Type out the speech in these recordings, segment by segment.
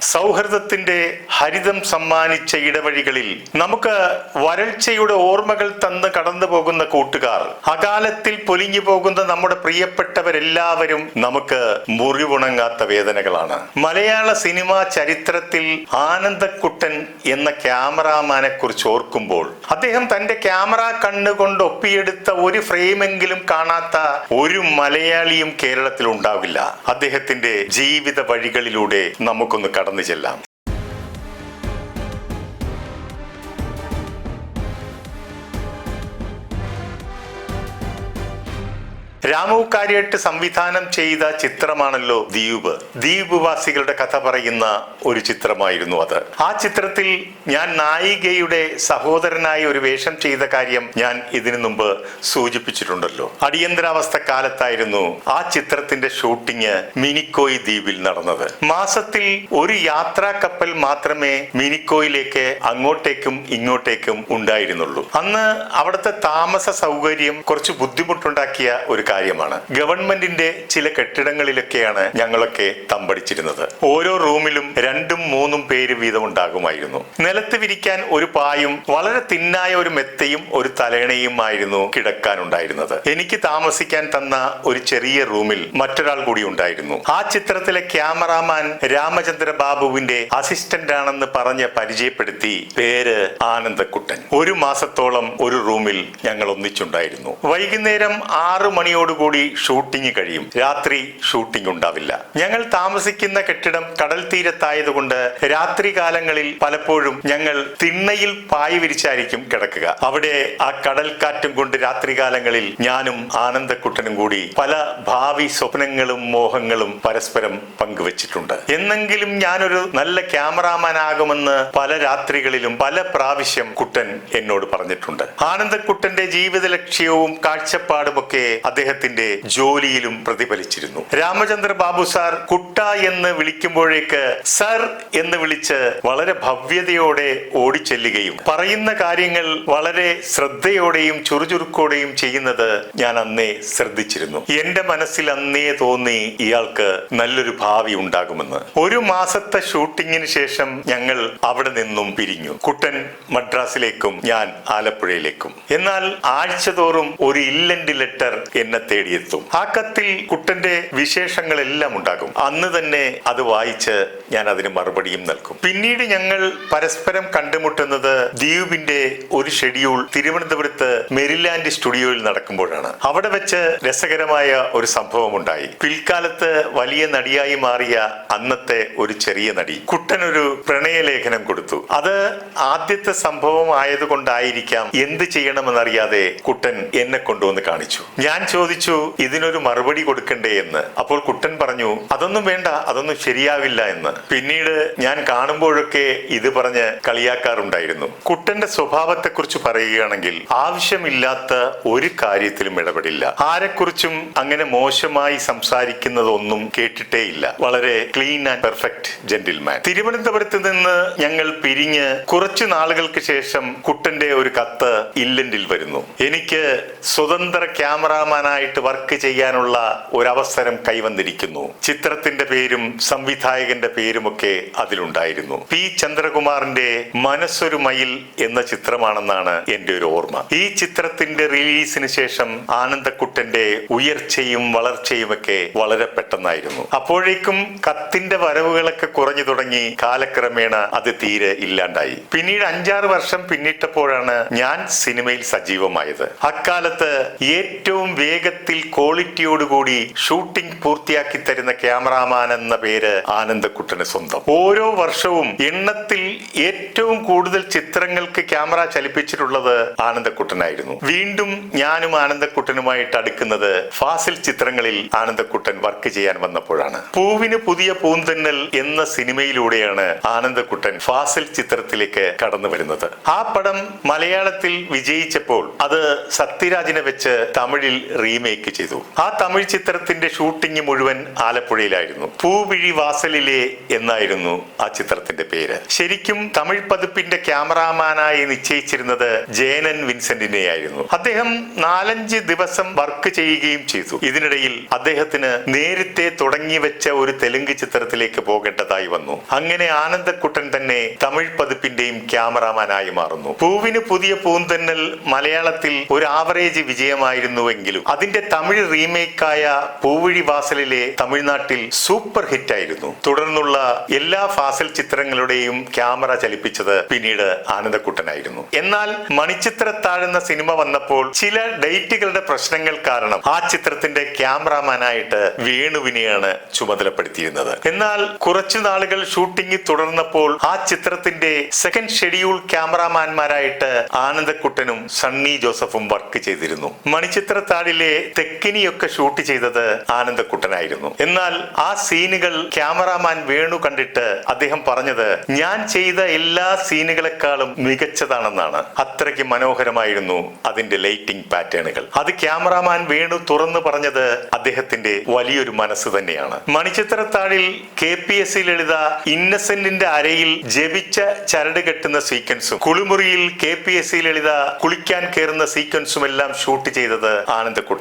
സൗഹൃദത്തിന്റെ ഹരിതം സമ്മാനിച്ച ഇടവഴികളിൽ നമുക്ക് വരൾച്ചയുടെ ഓർമ്മകൾ തന്ന് കടന്നു പോകുന്ന കൂട്ടുകാർ അകാലത്തിൽ പൊലിഞ്ഞു പോകുന്ന നമ്മുടെ പ്രിയപ്പെട്ടവരെല്ലാവരും നമുക്ക് മുറിവുണങ്ങാത്ത വേദനകളാണ്. മലയാള സിനിമാ ചരിത്രത്തിൽ ആനന്ദക്കുട്ടൻ എന്ന ക്യാമറാമാനെ കുറിച്ച് ഓർക്കുമ്പോൾ അദ്ദേഹം തന്റെ ക്യാമറ കണ്ണുകൊണ്ട് ഒപ്പിയെടുത്ത ഒരു ഫ്രെയിമെങ്കിലും കാണാത്ത ഒരു മലയാളിയും കേരളത്തിൽ ഉണ്ടാവില്ല അദ്ദേഹത്തിന്റെ ജീവിത വഴികളിലൂടെ നമുക്കൊന്ന് കടന്നു ചെല്ലാം. രാമു കാര്യായിട്ട് സംവിധാനം ചെയ്ത ചിത്രമാണല്ലോ ദ്വീപ് ദ്വീപ് വാസികളുടെ കഥ പറയുന്ന ഒരു ചിത്രമായിരുന്നു അത്. ആ ചിത്രത്തിൽ ഞാൻ നായികയുടെ സഹോദരനായ ഒരു വേഷം ചെയ്ത കാര്യം ഞാൻ ഇതിനു മുമ്പ് സൂചിപ്പിച്ചിട്ടുണ്ടല്ലോ. അടിയന്തരാവസ്ഥ കാലത്തായിരുന്നു ആ ചിത്രത്തിന്റെ ഷൂട്ടിംഗ് മിനിക്കോയ് ദ്വീപിൽ നടന്നത്. മാസത്തിൽ ഒരു യാത്രാ കപ്പൽ മാത്രമേ മിനിക്കോയിലേക്ക് അങ്ങോട്ടേക്കും ഇങ്ങോട്ടേക്കും ഉണ്ടായിരുന്നുള്ളൂ. അന്ന് അവിടുത്തെ താമസ സൗകര്യം കുറച്ച് ബുദ്ധിമുട്ടുണ്ടാക്കിയ ഒരു കാര്യമാണ്. ഗവൺമെന്റിന്റെ ചില കെട്ടിടങ്ങളിലൊക്കെയാണ് ഞങ്ങളൊക്കെ തമ്പടിച്ചിരുന്നത്. ഓരോ റൂമിലും രണ്ടും മൂന്നും പേര് വീതം ഉണ്ടാകുമായിരുന്നു നിലത്ത് വിരിക്കാൻ ഒരു പായും വളരെ തിന്നായ ഒരു മെത്തയും ഒരു തലേണയും ആയിരുന്നു കിടക്കാനുണ്ടായിരുന്നത്. എനിക്ക് താമസിക്കാൻ തന്ന ഒരു ചെറിയ റൂമിൽ മറ്റൊരാൾ കൂടി ഉണ്ടായിരുന്നു. ആ ചിത്രത്തിലെ ക്യാമറാമാൻ രാമചന്ദ്ര ബാബുവിന്റെ അസിസ്റ്റന്റ് ആണെന്ന് പറഞ്ഞ് പരിചയപ്പെടുത്തി പേര് ആനന്ദക്കുട്ടൻ. ഒരു മാസത്തോളം ഒരു റൂമിൽ ഞങ്ങൾ ഒന്നിച്ചുണ്ടായിരുന്നു. വൈകുന്നേരം ആറു മണിയോടുകൂടി ഷൂട്ടിംഗ് കഴിയും. രാത്രി ഷൂട്ടിംഗ് ഉണ്ടാവില്ല. ഞങ്ങൾ താമസിക്കുന്ന കെട്ടിടം കടൽ തീരത്തായതുകൊണ്ട് രാത്രി കാലങ്ങളിൽ പലപ്പോഴും ഞങ്ങൾ തിണ്ണയിൽ പായ് വിരിച്ചായിരിക്കും കിടക്കുക. അവിടെ ആ കടൽക്കാറ്റും കൊണ്ട് രാത്രി കാലങ്ങളിൽ ഞാനും ആനന്ദക്കുട്ടനും കൂടി പല ഭാവി സ്വപ്നങ്ങളും മോഹങ്ങളും പരസ്പരം പങ്കുവച്ചിട്ടുണ്ട്. എന്നെങ്കിലും ഞാനൊരു നല്ല ക്യാമറാമാൻ ആകുമെന്ന് പല രാത്രികളിലും പല പ്രാവശ്യം കുട്ടൻ എന്നോട് പറഞ്ഞിട്ടുണ്ട്. ആനന്ദക്കുട്ടന്റെ ജീവിത ലക്ഷ്യവും കാഴ്ചപ്പാടുമൊക്കെ അദ്ദേഹത്തിന്റെ ജോലിയിലും പ്രതിഫലിച്ചിരുന്നു. രാമചന്ദ്ര ബാബു സാർ കുട്ട എന്ന് വിളിക്കുമ്പോഴേക്ക് സർ എന്ന് വിളിച്ച് വളരെ ഭവ്യതയോടെ ഓടിച്ചെല്ലുകയും പറയുന്ന കാര്യങ്ങൾ വളരെ ശ്രദ്ധയോടെയും ചുറുചുറുക്കോടെയും ചെയ്യുന്നത് ഞാൻ അന്നേ ശ്രദ്ധിച്ചിരുന്നു. എന്റെ മനസ്സിൽ അന്നേ തോന്നി ഇയാൾക്ക് നല്ലൊരു ഭാവി ഉണ്ടാകുമെന്ന്. ഒരു മാസത്തെ ഷൂട്ടിങ്ങിന് ശേഷം ഞങ്ങൾ അവിടെ നിന്നും പിരിഞ്ഞു. കുട്ടൻ മദ്രാസിലേക്കും ഞാൻ ആലപ്പുഴയിലേക്കും. എന്നാൽ ആഴ്ചതോറും ഒരു ഇല്ലന്റ് ലെറ്റർ എന്നെ തേടിയെത്തും. ആ കത്തിൽ കുട്ടന്റെ വിശേഷങ്ങളെല്ലാം ഉണ്ടാകും. അന്ന് തന്നെ അത് വായിച്ച് ഞാൻ അതിന് മറുപടിയും നൽകും. പിന്നീട് ഞങ്ങൾ പരസ്പരം കണ്ടുമുട്ടുന്നത് ദ്വീപിന്റെ ഒരു ഷെഡ്യൂൾ തിരുവനന്തപുരത്ത് മെരിലാൻഡ് സ്റ്റുഡിയോയിൽ നടക്കുമ്പോഴാണ്. അവിടെ വെച്ച് രസകരമായ ഒരു സംഭവം ഉണ്ടായി പിൽക്കാലത്ത് വലിയ നടിയായി മാറിയ അന്നത്തെ ഒരു ചെറിയ നടി കുട്ടൻ ഒരു പ്രണയലേഖനം കൊടുത്തു. അത് ആദ്യത്തെ സംഭവം ആയതുകൊണ്ടായിരിക്കാം എന്ത് ചെയ്യണമെന്നറിയാതെ കുട്ടൻ എന്നെ കൊണ്ടുവന്ന് കാണിച്ചു. ഞാൻ ചോദിച്ചു ഇതിനൊരു മറുപടി കൊടുക്കണ്ടേ എന്ന്? അപ്പോൾ കുട്ടൻ പറഞ്ഞു അതൊന്നും വേണ്ട അതൊന്നും ശരിയാവില്ല എന്ന്. പിന്നീട് ഞാൻ കാണുമ്പോഴൊക്കെ ഇത് പറഞ്ഞ് കളിയാക്കാറുണ്ടായിരുന്നു. കുട്ടന്റെ സ്വഭാവത്തെക്കുറിച്ച് പറയുകയാണെങ്കിൽ ആവശ്യമില്ലാത്ത ഒരു കാര്യത്തിലും ഇടപെടില്ല. ആരെക്കുറിച്ചും അങ്ങനെ മോശമായി സംസാരിക്കുന്നതൊന്നും കേട്ടിട്ടേയില്ല. വളരെ ക്ലീൻ ആൻഡ് പെർഫെക്റ്റ് ജെന്റിൽമാൻ തിരുവനന്തപുരത്ത് നിന്ന് ഞങ്ങൾ പിരിഞ്ഞ് കുറച്ചു നാളുകൾക്ക് ശേഷം കുട്ടന്റെ ഒരു കത്ത് ഇല്ലൻഡിൽ വരുന്നു. എനിക്ക് സ്വതന്ത്ര ക്യാമറാമാനായിട്ട് വർക്ക് ചെയ്യാനുള്ള ഒരവസരം കൈവന്നിരിക്കുന്നു. ചിത്രത്തിന്റെ പേരും സംവിധായകന്റെ പേരുമൊക്കെ അതിലുണ്ടായിരുന്നു. പി ചന്ദ്രകുമാറിന്റെ മനസ്സൊരു മയിൽ എന്ന ചിത്രമാണെന്നാണ് എന്റെ ഒരു ഓർമ്മ. ഈ ചിത്രത്തിന്റെ റിലീസിന് ശേഷം ആനന്ദക്കുട്ടന്റെ ഉയർച്ചയും വളർച്ചയും ഒക്കെ വളരെ പെട്ടെന്നായിരുന്നു. അപ്പോഴേക്കും കത്തിന്റെ വരവുകളൊക്കെ കുറഞ്ഞു തുടങ്ങി കാലക്രമേണ അത് തീരെ ഇല്ലാണ്ടായി. പിന്നീട് അഞ്ചാറ് വർഷം പിന്നിട്ടപ്പോഴാണ് ഞാൻ സിനിമയിൽ സജീവമായത്. അക്കാലത്ത് ഏറ്റവും വേഗത്തിൽ ക്വാളിറ്റിയോടുകൂടി ഷൂട്ടിംഗ് പൂർത്തിയാക്കി തരുന്ന ക്യാമറാമാൻ എന്ന പേര് ആനന്ദക്കുട്ടന് സ്വന്തം. ഓരോ വർഷവും എണ്ണത്തിൽ ഏറ്റവും കൂടുതൽ ചിത്രങ്ങൾക്ക് ക്യാമറ ചലിപ്പിച്ചിട്ടുള്ളത് ആനന്ദക്കുട്ടനായിരുന്നു. വീണ്ടും ഞാനും ആനന്ദക്കുട്ടനുമായിട്ട് അടുക്കുന്നത് ഫാസിൽ ചിത്രങ്ങളിൽ ആനന്ദക്കുട്ടൻ വർക്ക് ചെയ്യാൻ വന്നപ്പോഴാണ്. പൂവിന് പുതിയ പൂന്തന്നൽ എന്ന സിനിമയിലൂടെയാണ് ആനന്ദക്കുട്ടൻ ഫാസിൽ ചിത്രത്തിലേക്ക് കടന്നു വരുന്നത്. ആ പടം മലയാളത്തിൽ വിജയിച്ചപ്പോൾ അത് സത്യരാജിനെ വെച്ച് തമിഴിൽ റീ റീമേക്ക് ചെയ്തു. ആ തമിഴ് ചിത്രത്തിന്റെ ഷൂട്ടിംഗ് മുഴുവൻ ആലപ്പുഴയിലായിരുന്നു. പൂവിഴി വാസലിലെ എന്നായിരുന്നു ആ ചിത്രത്തിന്റെ പേര്. ശരിക്കും തമിഴ് പതിപ്പിന്റെ ക്യാമറാമാനായി നിശ്ചയിച്ചിരുന്നത് ജേനൻ വിൻസെന്റിനെയായിരുന്നു. അദ്ദേഹം നാലഞ്ച് ദിവസം വർക്ക് ചെയ്യുകയും ചെയ്തു. ഇതിനിടയിൽ അദ്ദേഹത്തിന് നേരത്തെ തുടങ്ങി വെച്ച ഒരു തെലുങ്ക് ചിത്രത്തിലേക്ക് പോകേണ്ടതായി വന്നു. അങ്ങനെ ആനന്ദക്കുട്ടൻ തന്നെ തമിഴ് പതിപ്പിന്റെയും ക്യാമറാമാനായി മാറുന്നു. പൂവിന് പുതിയ പൂന്തന്നൽ മലയാളത്തിൽ ഒരു ആവറേജ് വിജയമായിരുന്നുവെങ്കിലും അതിന്റെ തമിഴ് റീമേക്കായ പൂവിഴി വാസലിലെ തമിഴ്നാട്ടിൽ സൂപ്പർ ഹിറ്റ് ആയിരുന്നു തുടർന്നുള്ള എല്ലാ ഫാസൽ ചിത്രങ്ങളുടെയും ക്യാമറ ചലിപ്പിച്ചത് പിന്നീട് ആനന്ദക്കുട്ടനായിരുന്നു. എന്നാൽ മണിച്ചിത്ര താഴ്ന്ന സിനിമ വന്നപ്പോൾ ചില ഡേറ്റുകളുടെ പ്രശ്നങ്ങൾ കാരണം ആ ചിത്രത്തിന്റെ ക്യാമറാമാനായിട്ട് വേണുവിനെയാണ് ചുമതലപ്പെടുത്തിയിരുന്നത്. എന്നാൽ കുറച്ചു നാളുകൾ ഷൂട്ടിംഗ് തുടർന്നപ്പോൾ ആ ചിത്രത്തിന്റെ സെക്കൻഡ് ഷെഡ്യൂൾ ക്യാമറാമാൻമാരായിട്ട് ആനന്ദക്കുട്ടനും സണ്ണി ജോസഫും വർക്ക് ചെയ്തിരുന്നു. തെക്കിനിയൊക്കെ ഷൂട്ട് ചെയ്തത് ആനന്ദക്കുട്ടനായിരുന്നു. എന്നാൽ ആ സീനുകൾ ക്യാമറാമാൻ വേണു കണ്ടിട്ട് അദ്ദേഹം പറഞ്ഞത് ഞാൻ ചെയ്ത എല്ലാ സീനുകളെക്കാളും മികച്ചതാണെന്നാണ്. അത്രയ്ക്ക് മനോഹരമായിരുന്നു അതിന്റെ ലൈറ്റിംഗ് പാറ്റേണുകൾ. അത് ക്യാമറാമാൻ വേണു തുറന്നു പറഞ്ഞത് അദ്ദേഹത്തിന്റെ വലിയൊരു മനസ്സ് തന്നെയാണ്. മണിച്ചിത്രത്താഴിൽ K P S C Lalitha ഇന്നസെന്റിന്റെ അരയിൽ ജപിച്ച ചരട് കെട്ടുന്ന സീക്വൻസും കുളിമുറിയിൽ K P S C Lalitha കുളിക്കാൻ കയറുന്ന സീക്വൻസും എല്ലാം ഷൂട്ട് ചെയ്തത്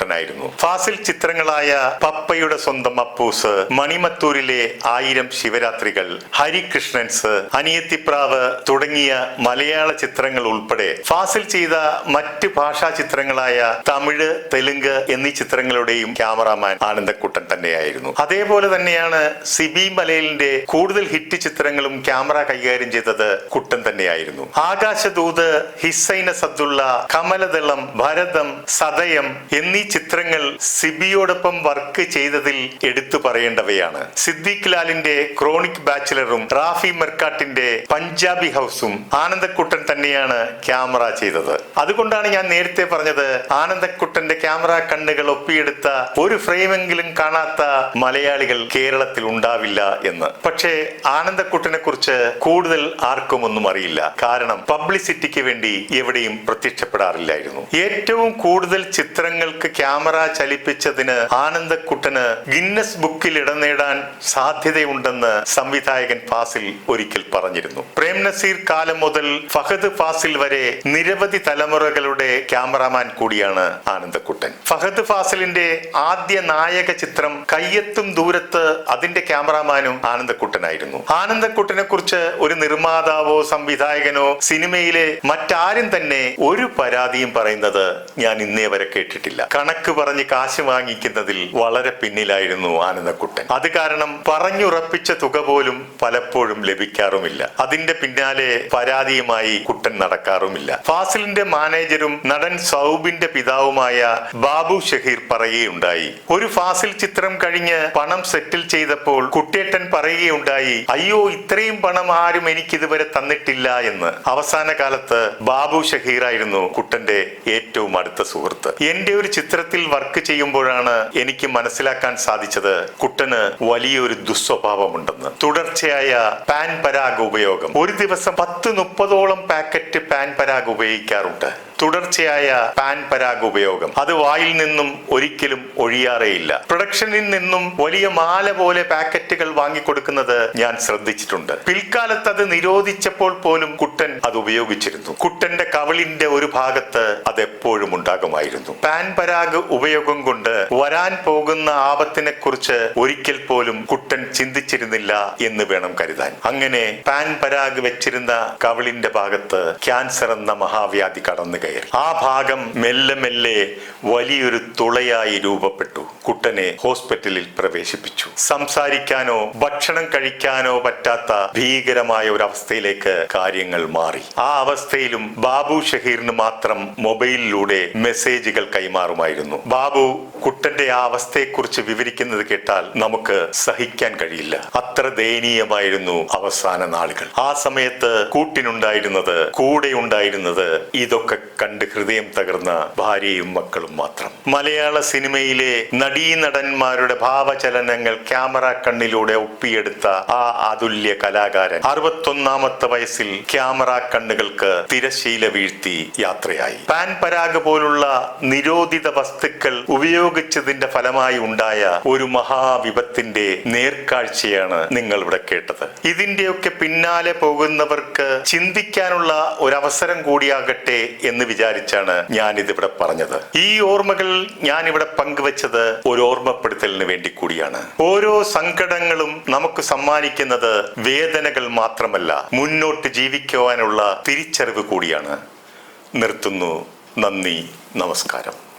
ആനന്ദക്കുട്ടനായിരുന്നു ഫാസിൽ ചിത്രങ്ങളായ പപ്പയുടെ സ്വന്തം അപ്പൂസ് മണിമത്തൂരിലെ ആയിരം ശിവരാത്രികൾ ഹരികൃഷ്ണൻസ് അനിയത്തിപ്രാവ് തുടങ്ങിയ മലയാള ചിത്രങ്ങൾ ഉൾപ്പെടെ ഫാസിൽ ചെയ്ത മറ്റ് ഭാഷാ ചിത്രങ്ങളായ തമിഴ് തെലുങ്ക് എന്നീ ചിത്രങ്ങളുടെയും ക്യാമറാമാൻ ആനന്ദക്കുട്ടൻ തന്നെയായിരുന്നു. അതേപോലെ തന്നെയാണ് സിബി മലയിലിന്റെ കൂടുതൽ ഹിറ്റ് ചിത്രങ്ങളും ക്യാമറ കൈകാര്യം ചെയ്തത് കുട്ടൻ തന്നെയായിരുന്നു. ആകാശദൂത് ഹിസൈന സദ്ദുള്ള കമലദളം ഭരതം സതയം എന്നീ ചിത്രങ്ങൾ സിബിയോടൊപ്പം വർക്ക് ചെയ്തതിൽ എടുത്തു പറയേണ്ടവയാണ്. സിദ്ദീഖ് ലാലിന്റെ ക്രോണിക് ബാച്ചിലറും റാഫി മെർക്കാട്ടിന്റെ പഞ്ചാബി ഹൗസും ആനന്ദക്കുട്ടൻ തന്നെയാണ് ക്യാമറ ചെയ്തത്. അതുകൊണ്ടാണ് ഞാൻ നേരത്തെ പറഞ്ഞത് ആനന്ദക്കുട്ടന്റെ ക്യാമറ കണ്ണുകൾ ഒപ്പിയെടുത്ത ഒരു ഫ്രെയിമെങ്കിലും കാണാത്ത മലയാളികൾ കേരളത്തിൽ ഉണ്ടാവില്ല എന്ന്. പക്ഷേ ആനന്ദക്കുട്ടനെ കുറിച്ച് കൂടുതൽ ആർക്കും ഒന്നും അറിയില്ല. കാരണം പബ്ലിസിറ്റിക്ക് വേണ്ടി എവിടെയും പ്രത്യക്ഷപ്പെടാറില്ലായിരുന്നു. ഏറ്റവും കൂടുതൽ ചിത്രങ്ങൾക്ക് ക്യാമറ ചലിപ്പിച്ചതിന് ആനന്ദക്കുട്ടന് ഗിന്നസ് ബുക്കിൽ ഇടം നേടാൻ സാധ്യതയുണ്ടെന്ന് സംവിധായകൻ ഫാസിൽ ഒരിക്കൽ പറഞ്ഞിരുന്നു. പ്രേം നസീർ കാലം മുതൽ ഫഹദ് ഫാസിൽ വരെ നിരവധി തലമുറകളുടെ ക്യാമറാമാൻ കൂടിയാണ് ആനന്ദക്കുട്ടൻ. ഫഹദ് ഫാസിലിന്റെ ആദ്യ നായക ചിത്രം കയ്യെത്തും ദൂരത്ത് അതിന്റെ ക്യാമറാമാനും ആനന്ദക്കുട്ടനായിരുന്നു. ആനന്ദക്കുട്ടനെ കുറിച്ച് ഒരു നിർമ്മാതാവോ സംവിധായകനോ സിനിമയിലെ മറ്റാരും തന്നെ ഒരു പരാതിയും പറയുന്നത് ഞാൻ ഇന്നേ വരെ കേട്ടിട്ടില്ല. കണക്ക് പറഞ്ഞ് കാശ് വാങ്ങിക്കുന്നതിൽ വളരെ പിന്നിലായിരുന്നു ആനന്ദക്കുട്ടൻ. അത് കാരണം പറഞ്ഞുറപ്പിച്ച തുക പോലും പലപ്പോഴും ലഭിക്കാറുമില്ല. അതിന്റെ പിന്നാലെ പരാതിയുമായി കുട്ടൻ നടക്കാറുമില്ല. ഫാസിലിന്റെ മാനേജരും നടൻ സൗബിന്റെ പിതാവുമായ ബാബു ഷഹീർ പറയുകയുണ്ടായി. ഒരു ഫാസിൽ ചിത്രം കഴിഞ്ഞ് പണം സെറ്റിൽ ചെയ്തപ്പോൾ കുട്ടിയേട്ടൻ പറയുകയുണ്ടായി അയ്യോ ഇത്രയും പണം ആരും എനിക്ക് ഇതുവരെ തന്നിട്ടില്ല എന്ന്. അവസാന കാലത്ത് ബാബു ഷഹീറായിരുന്നു കുട്ടന്റെ ഏറ്റവും അടുത്ത സുഹൃത്ത്. എന്റെ ഒരു ചിത്രത്തിൽ വർക്ക് ചെയ്യുമ്പോഴാണ് എനിക്ക് മനസ്സിലാക്കാൻ സാധിച്ചത് കുട്ടന് വലിയൊരു ദുസ്വഭാവമുണ്ടെന്ന്. തുടർച്ചയായ പാൻ പരാഗ് ഉപയോഗം. ഒരു ദിവസം പത്ത് മുപ്പതോളം പാക്കറ്റ് പാൻ പരാഗ് ഉപയോഗിക്കാറുണ്ട്. തുടർച്ചയായ പാൻ പരാഗ് ഉപയോഗം അത് വായിൽ നിന്നും ഒരിക്കലും ഒഴിയാറേയില്ല. പ്രൊഡക്ഷനിൽ നിന്നും വലിയ മാല പോലെ പാക്കറ്റുകൾ വാങ്ങിക്കൊടുക്കുന്നത് ഞാൻ ശ്രദ്ധിച്ചിട്ടുണ്ട്. പിൽക്കാലത്ത് അത് നിരോധിച്ചപ്പോൾ പോലും കുട്ടൻ അത് ഉപയോഗിച്ചിരുന്നു. കുട്ടന്റെ കവളിന്റെ ഒരു ഭാഗത്ത് അത് എപ്പോഴും ഉണ്ടാകുമായിരുന്നു. പാൻ പരാഗ് ഉപയോഗം കൊണ്ട് വരാൻ പോകുന്ന ആപത്തിനെ കുറിച്ച് ഒരിക്കൽ പോലും കുട്ടൻ ചിന്തിച്ചിരുന്നില്ല എന്ന് വേണം കരുതാൻ. അങ്ങനെ പാൻ പരാഗ് വെച്ചിരുന്ന കവളിന്റെ ഭാഗത്ത് ക്യാൻസർ എന്ന മഹാവ്യാധി കടന്നു ആ ഭാഗം മെല്ലെ മെല്ലെ വലിയൊരു തുളയായി രൂപപ്പെട്ടു. കുട്ടനെ ഹോസ്പിറ്റലിൽ പ്രവേശിപ്പിച്ചു. സംസാരിക്കാനോ ഭക്ഷണം കഴിക്കാനോ പറ്റാത്ത ഭീകരമായ ഒരു അവസ്ഥയിലേക്ക് കാര്യങ്ങൾ മാറി. ആ അവസ്ഥയിലും ബാബു ഷഹീറിന് മാത്രം മൊബൈലിലൂടെ മെസ്സേജുകൾ കൈമാറുമായിരുന്നു. ബാബു കുട്ടന്റെ ആ അവസ്ഥയെക്കുറിച്ച് വിവരിക്കുന്നത് കേട്ടാൽ നമുക്ക് സഹിക്കാൻ കഴിയില്ല. അത്ര ദയനീയമായിരുന്നു അവസാന നാളുകൾ. ആ സമയത്ത് കൂട്ടിനുണ്ടായിരുന്നത് കൂടെ ഉണ്ടായിരുന്നത് ഇതൊക്കെ കണ്ട് ഹൃദയം തകർന്ന ഭാര്യയും മക്കളും മാത്രം. മലയാള സിനിമയിലെ നടീനടന്മാരുടെ ഭാവചലനങ്ങൾ ക്യാമറ കണ്ണിലൂടെ ഒപ്പിയെടുത്ത ആ അതുല്യ കലാകാരൻ അറുപത്തൊന്നാമത്തെ വയസ്സിൽ ക്യാമറ കണ്ണുകൾക്ക് തിരശീല വീഴ്ത്തി യാത്രയായി. പാൻ പരാഗ് പോലുള്ള നിരോധിത വസ്തുക്കൾ ഉപയോഗിച്ചതിന്റെ ഫലമായി ഉണ്ടായ ഒരു മഹാവിപത്തിന്റെ നേർക്കാഴ്ചയാണ് നിങ്ങൾ ഇവിടെ കേട്ടത്. ഇതിന്റെയൊക്കെ പിന്നാലെ പോകുന്നവർക്ക് ചിന്തിക്കാനുള്ള ഒരവസരം കൂടിയാകട്ടെ കൂടിയാകട്ടെ വിചാരിച്ചാണ് ഞാൻ ഇതിവിടെ പറഞ്ഞത്. ഈ ഓർമ്മകൾ ഞാൻ ഇവിടെ പങ്കുവച്ചത് ഒരു ഓർമ്മപ്പെടുത്തലിന് വേണ്ടി കൂടിയാണ്. ഓരോ സങ്കടങ്ങളും നമുക്ക് സമ്മാനിക്കുന്നത് വേദനകൾ മാത്രമല്ല മുന്നോട്ട് ജീവിക്കുവാനുള്ള തിരിച്ചറിവ് കൂടിയാണ്. നിർത്തുന്നു. നന്ദി. നമസ്കാരം.